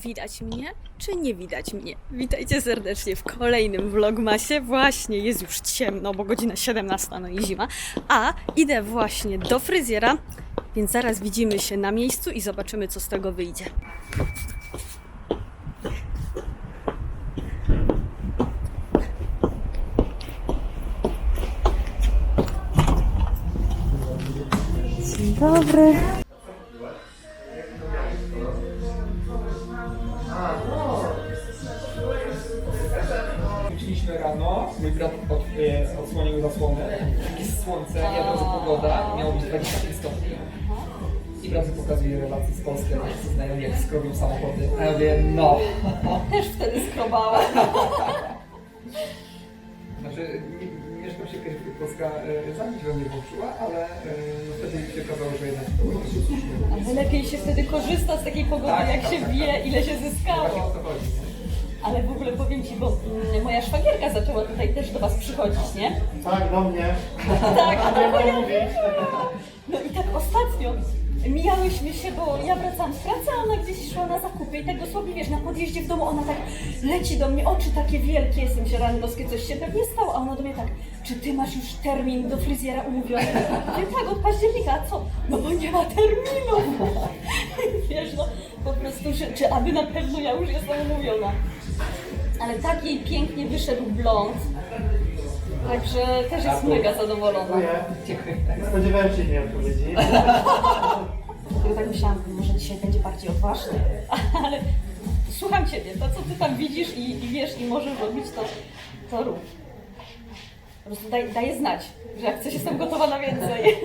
Widać mnie, czy nie widać mnie? Witajcie serdecznie w kolejnym vlogmasie. Właśnie jest już ciemno, bo godzina 17, no i zima. A idę właśnie do fryzjera, więc zaraz widzimy się na miejscu i zobaczymy, co z tego wyjdzie. Dzień dobry. Wszyscy znajomi, jak skrobią samochody. A ja mówię, no. Też wtedy skrobałam. Znaczy, nie, nie żeby się jakaś Polska e, zabić we mnie włączyła, ale e, wtedy mi się okazało, że jednak to było. Ale lepiej się wtedy korzysta z takiej pogody, Tak, jak tak, się tak, wie, tak. ile się Właśnie zyskało. to chodzi. nie? Ale w ogóle powiem Ci, bo mm, moja szwagierka zaczęła tutaj też do Was przychodzić, nie? Tak, do mnie. Tak, Nie bo ja mówić. No i tak ostatnio mijałyśmy się, bo ja wracałam z pracy, a ona gdzieś szła na zakupy i tak dosłownie, wiesz, na podjeździe w domu ona tak leci do mnie, oczy takie wielkie, jestem się randowskie, coś się pewnie stało, a ona do mnie tak, czy ty masz już termin do fryzjera umówiony? Mówię, tak, od października, a co? No bo nie ma terminu. Wiesz, no po prostu, czy, czy aby na pewno ja już jestem umówiona. Ale tak jej pięknie wyszedł blond, także też jest mega zadowolona. Spodziewałem się innej odpowiedzi. Dlatego tak myślałam, może dzisiaj będzie bardziej odważny, ale słucham Ciebie, to co Ty tam widzisz i, i wiesz i możesz robić, to, to rób. Po prostu daj, daję znać, że jak coś jestem gotowa na więcej.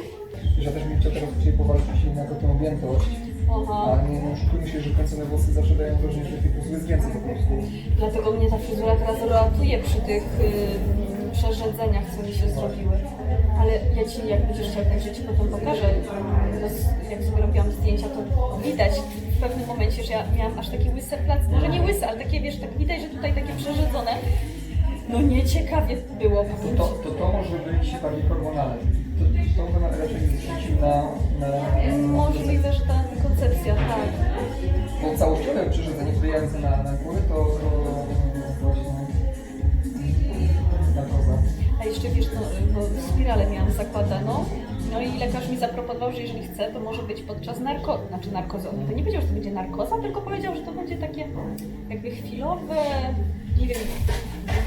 Że też bym chciał teraz dzisiaj powalczyć o tą objętość. Aha. A nie no, oszukujmy się, że kręcone włosy zawsze dają wrażenie, że tych włosów jest więcej po prostu. Dlatego mnie ta fryzura teraz relatuje przy tych y, przerzedzeniach, co mi się zrobiły. Ale ja Ci, jak będziesz chciał, także Ci potem pokażę. No, Jak sobie robiłam zdjęcia, to widać w pewnym momencie, że ja miałam aż takie łyse plac, może nie łyse, ale takie, wiesz, tak widać, że tutaj takie przerzedzone. No nieciekawie było. To, to, to, to może być bardziej hormonalne. To, to bym raczej zrzucił na, na, Możliwe, że ta koncepcja, tak. Zakładaną. No i lekarz mi zaproponował, że jeżeli chce, to może być podczas narkozy. Znaczy narkozy. On to nie powiedział, że to będzie narkoza, tylko powiedział, że to będzie takie jakby chwilowe, nie wiem.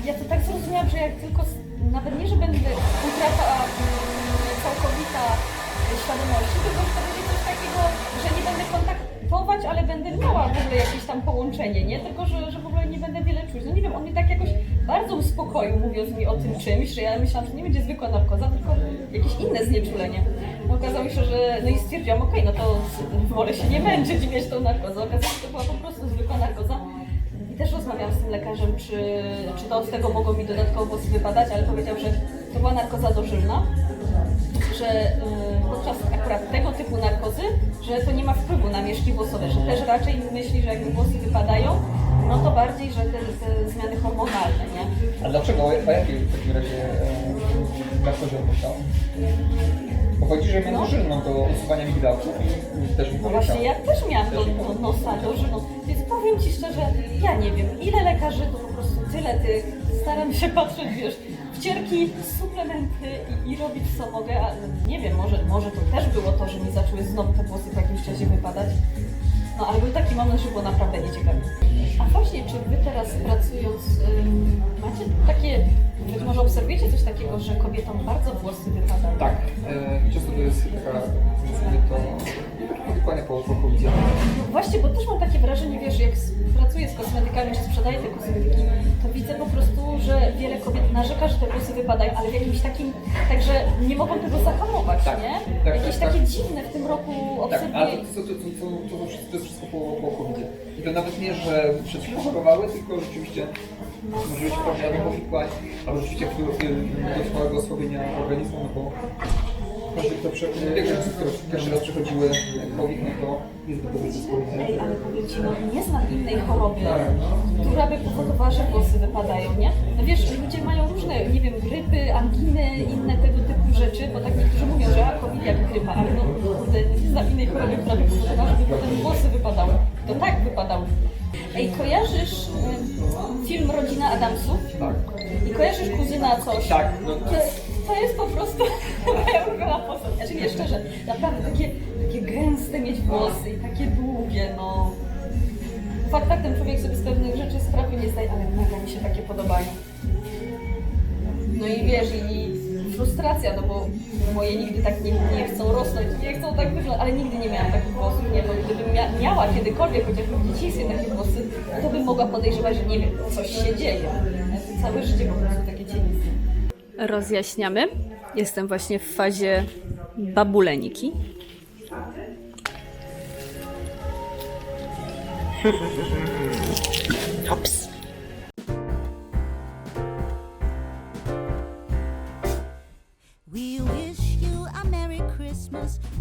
Ja to tak zrozumiałam, że jak tylko, nawet nie, że będę utrata mm, całkowita świadomości, ale będę miała w ogóle jakieś tam połączenie, nie? Tylko, że, że w ogóle nie będę wiele czuć. No nie wiem, on mnie tak jakoś bardzo uspokoił, mówiąc mi o tym czymś, że ja myślałam, że nie będzie zwykła narkoza, tylko jakieś inne znieczulenie. No okazało się, że no i stwierdziłam, okej, no to wolę się nie męczyć i mieć tą narkozę. Okazało się, że to była po prostu zwykła narkoza. I też rozmawiałam z tym lekarzem, czy, czy to od tego mogą mi dodatkowo włosy wypadać, ale powiedział, że to była narkoza dożylna, że y, podczas akurat tego typu narkozy, że to nie ma wpływu na mieszki włosowe, że też raczej myśli, że jakby włosy wypadają, no to bardziej, że te, te zmiany hormonalne, nie? A dlaczego? O jakiej w takim razie e, narkozie myślał? Bo chodzi, że miał dożylną do usuwania migdałków i też mi No właśnie, ja też miałam do, do nosa dożylną, więc powiem Ci szczerze, ja nie wiem, ile lekarzy, to po prostu tyle tych, staram się patrzeć, wiesz, wcierki, suplementy i, i robić co mogę, nie wiem, może, może to też było to, że mi zaczęły znowu te włosy po jakimś czasie wypadać. No ale był taki moment, że było naprawdę nieciekawie. A właśnie, czy Wy teraz pracując, ym, macie takie, być może obserwujecie coś takiego, że kobietom bardzo włosy wypadają? Tak, e, często to jest taka, nazwijmy to, powikłanie po, po covid No Właśnie, bo kosmetykami, czy sprzedaję te kosmetyki, to widzę po prostu, że wiele kobiet narzeka, że te włosy wypadają, ale w jakimś takim, także nie mogą tego zahamować, Tak, nie? tak, Jakieś tak, takie tak. dziwne w tym roku Tak, ale obserwuję. to, to, to, to, to, to, wszystko- to wszystko po, po covid I to nawet nie, że przed chwilą chorowały, tylko rzeczywiście może być powikłań, albo rzeczywiście wpływ do trwałego osłabienia organizmu, no bo każdy, kto prze, rzeczy, które pierwszy raz przechodziły COVID, no to jest do Ej, COVID. ale powiem Ci, no nie znam innej choroby, która by powodowała, że włosy wypadają, nie? No wiesz, ludzie mają różne, nie wiem, grypy, anginy, inne tego typu rzeczy, bo tak niektórzy mówią, że a, COVID jak grypa, ale no kurde, nie znam innej choroby, która by powodowała, żeby potem włosy wypadały. To tak wypadały. Ej, kojarzysz y, film Rodzina Adamsów? Tak. I kojarzysz kuzyna coś? Tak, no To, to jest po prostu moja ulubiona postać. Znaczy nie szczerze, naprawdę takie, takie gęste mieć włosy i takie długie, no. Fakt faktem człowiek sobie z pewnych rzeczy sprawy nie zdaje, ale mega mi się takie podobają. No i wiesz, i frustracja, no bo moje nigdy tak nie, nie chcą rosnąć, nie chcą tak wyglądać, ale nigdy nie miałam takich włosów, nie, bo gdybym mia miała kiedykolwiek, chociażby w dzieciństwie takie włosy, to bym mogła podejrzewać, że nie wiem, coś się dzieje. Całe życie po prostu takie cieniste. Rozjaśniamy. Jestem właśnie w fazie babuleniki. Ops.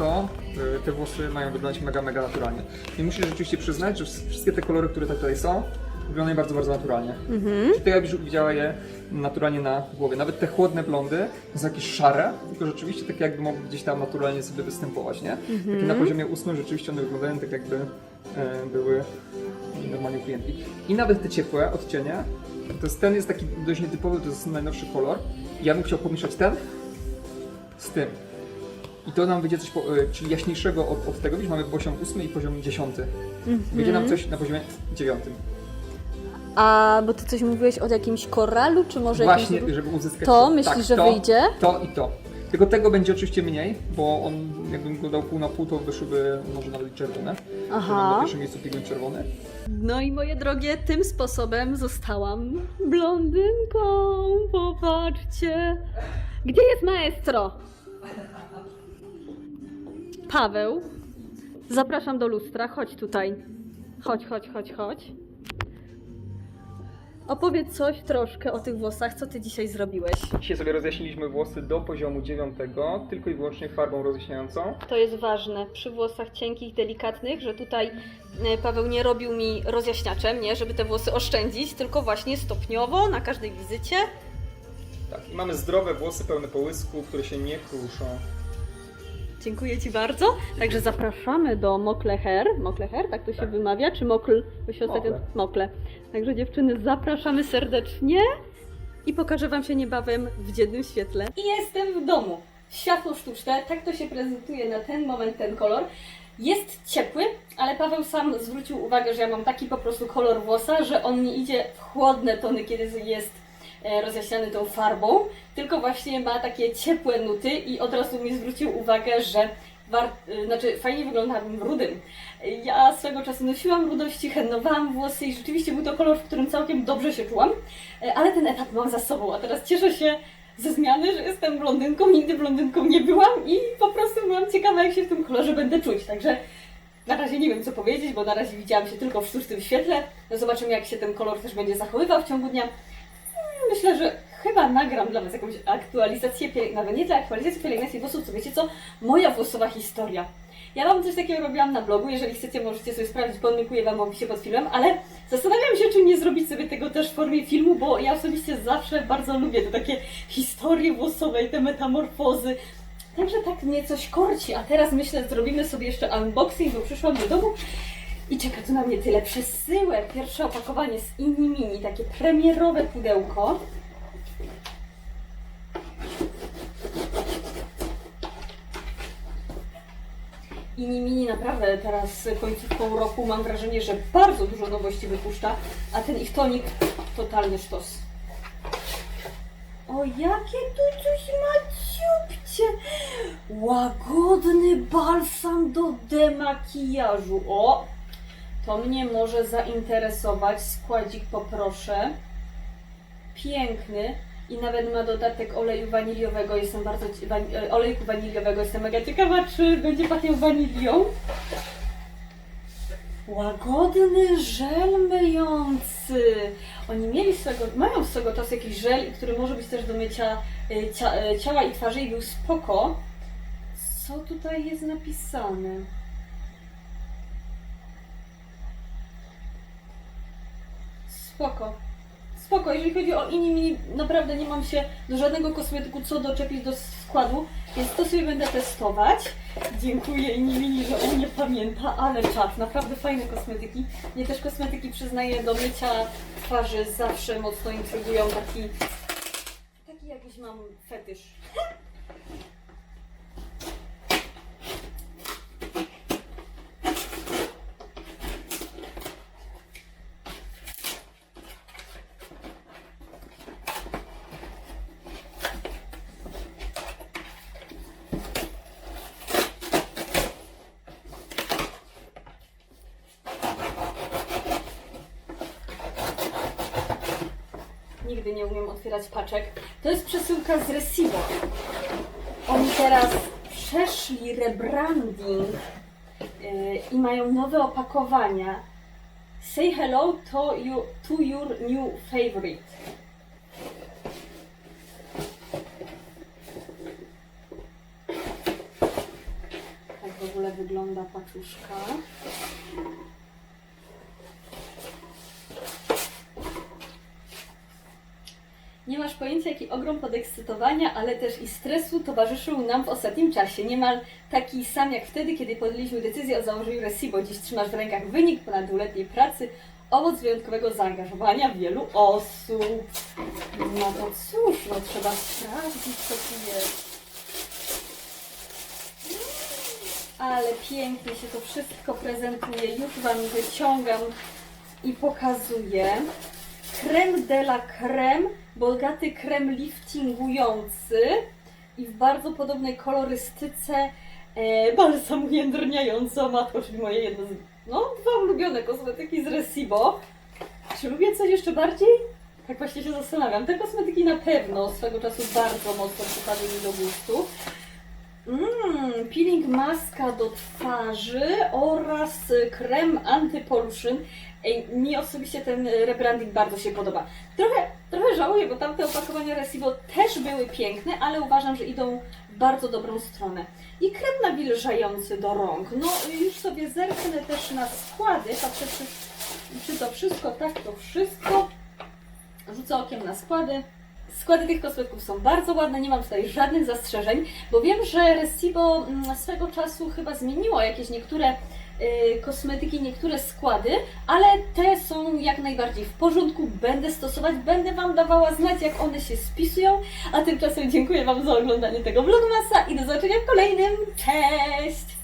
to y, te włosy mają wyglądać mega, mega naturalnie. I musisz rzeczywiście przyznać, że wszystkie te kolory, które tutaj są, wyglądają bardzo, bardzo naturalnie. Mhm. Czyli ty jakbyś widziała je naturalnie na głowie. Nawet te chłodne blondy są jakieś szare, tylko rzeczywiście takie jakby mogły gdzieś tam naturalnie sobie występować, nie? Takie na poziomie ustną rzeczywiście one wyglądają tak jakby e, były normalnie klientki. I nawet te ciepłe odcienie, to jest, ten jest taki dość nietypowy, to jest najnowszy kolor. Ja bym chciał pomieszać ten z tym. I to nam wyjdzie coś, po, y, czyli jaśniejszego od, od tego, widzisz, mamy poziom 8 i poziom 10. Wyjdzie nam coś na poziomie 9. A, bo ty coś mówiłeś o jakimś koralu, czy może Właśnie, jakimś... żeby uzyskać To myślisz, że to, wyjdzie? To i to. Tylko tego będzie oczywiście mniej, bo on, jakbym go dał pół na pół, to wyszłyby może nawet czerwone. Aha. Mam na pierwszym miejscu pigment czerwony. No i moje drogie, tym sposobem zostałam blondynką. Popatrzcie. Gdzie jest maestro? Paweł. Zapraszam do lustra. Chodź tutaj. Chodź, chodź, chodź, chodź. Opowiedz coś troszkę o tych włosach, co ty dzisiaj zrobiłeś. Dzisiaj sobie rozjaśniliśmy włosy do poziomu 9, tylko i wyłącznie farbą rozjaśniającą. To jest ważne przy włosach cienkich, delikatnych, że tutaj e, Paweł nie robił mi rozjaśniaczem, nie, żeby te włosy oszczędzić, tylko właśnie stopniowo na każdej wizycie. Tak, i mamy zdrowe włosy pełne połysku, które się nie kruszą. Dziękuję Ci bardzo. Także zapraszamy do Mokle Hair. Mokle Hair, tak to się wymawia? Czy Mokl? Bo się ostatnio... Mokle. Mokle. Także dziewczyny, zapraszamy serdecznie i pokażę Wam się niebawem w dziennym świetle. I jestem w domu. Światło sztuczne, tak to się prezentuje na ten moment ten kolor. Jest ciepły, ale Paweł sam zwrócił uwagę, że ja mam taki po prostu kolor włosa, że on nie idzie w chłodne tony, kiedy jest rozjaśniany tą farbą, tylko właśnie ma takie ciepłe nuty i od razu mi zwrócił uwagę, że war, e, znaczy fajnie wyglądałabym w rudym. Ja swego czasu nosiłam rudości, hennowałam włosy i rzeczywiście był to kolor, w którym całkiem dobrze się czułam, e, ale ten etap mam za sobą, a teraz cieszę się ze zmiany, że jestem blondynką, nigdy blondynką nie byłam i po prostu byłam ciekawa, jak się w tym kolorze będę czuć, także na razie nie wiem, co powiedzieć, bo na razie widziałam się tylko w sztucznym świetle. No zobaczymy, jak się ten kolor też będzie zachowywał w ciągu dnia. Myślę, że chyba nagram dla Was jakąś aktualizację, nawet nie dla aktualizacji pielęgnacji włosów, co wiecie co? Moja włosowa historia. Ja Wam coś takiego robiłam na blogu, jeżeli chcecie, możecie sobie sprawdzić, podlinkuję Wam w opisie pod filmem, ale zastanawiam się, czy nie zrobić sobie tego też w formie filmu, bo ja osobiście zawsze bardzo lubię te takie historie włosowe i te metamorfozy. Także tak mnie coś korci, a teraz myślę, zrobimy sobie jeszcze unboxing, bo przyszłam do domu i czeka tu na mnie tyle przesyłek. Pierwsze opakowanie z Inni Mini, takie premierowe pudełko. Inni Mini naprawdę teraz końcówką roku mam wrażenie, że bardzo dużo nowości wypuszcza, a ten ich tonik totalnie sztos. O, jakie tu coś maciupcie! Łagodny balsam do demakijażu. O, to mnie może zainteresować. Składzik poproszę. Piękny. I nawet ma dodatek oleju waniliowego. Jestem bardzo... e, olejku waniliowego. Jestem mega ciekawa, czy będzie pachniał wanilią. Łagodny żel myjący. Oni mieli swego, mają swego czasu jakiś żel, który może być też do mycia y, cia, y, ciała i twarzy i był spoko. Co tutaj jest napisane? Spoko. Spoko, jeżeli chodzi o inni naprawdę nie mam się do żadnego kosmetyku co doczepić do składu, więc to sobie będę testować. Dziękuję inni mini, że o mnie pamięta, ale czad, naprawdę fajne kosmetyki. Mnie też kosmetyki przyznaję do mycia twarzy zawsze mocno intrygują, taki, taki jakiś mam fetysz. Nigdy nie umiem otwierać paczek. To jest przesyłka z Resibo. Oni teraz przeszli rebranding yy, i mają nowe opakowania. Say hello to, you, to your new favorite. Tak w ogóle wygląda paczuszka. Nie masz pojęcia, jaki ogrom podekscytowania, ale też i stresu towarzyszył nam w ostatnim czasie. Niemal taki sam jak wtedy, kiedy podjęliśmy decyzję o założeniu Resibo. Dziś trzymasz w rękach wynik ponad dwuletniej pracy, owoc wyjątkowego zaangażowania wielu osób. No to cóż, no trzeba sprawdzić, co tu jest. Ale pięknie się to wszystko prezentuje. Już Wam wyciągam i pokazuję. Creme de la creme, bogaty krem liftingujący i w bardzo podobnej kolorystyce e, balsam ujędrniający matko, czyli moje jedno z, no, dwa ulubione kosmetyki z Resibo. Czy lubię coś jeszcze bardziej? Tak właśnie się zastanawiam. Te kosmetyki na pewno swego czasu bardzo mocno przypadły mi do gustu. Mmm, peeling maska do twarzy oraz krem anti-pollution. Ej, mi osobiście ten rebranding bardzo się podoba. Trochę, trochę żałuję, bo tamte opakowania Resibo też były piękne, ale uważam, że idą w bardzo dobrą stronę. I krem nawilżający do rąk. No, już sobie zerknę też na składy, patrzę czy, czy to wszystko, tak to wszystko. Rzucę okiem na składy. Składy tych kosmetyków są bardzo ładne, nie mam tutaj żadnych zastrzeżeń, bo wiem, że Resibo mm, swego czasu chyba zmieniło jakieś niektóre kosmetyki, niektóre składy, ale te są jak najbardziej w porządku, będę stosować, będę Wam dawała znać, jak one się spisują, a tymczasem dziękuję Wam za oglądanie tego vlogmasa i do zobaczenia w kolejnym. Cześć!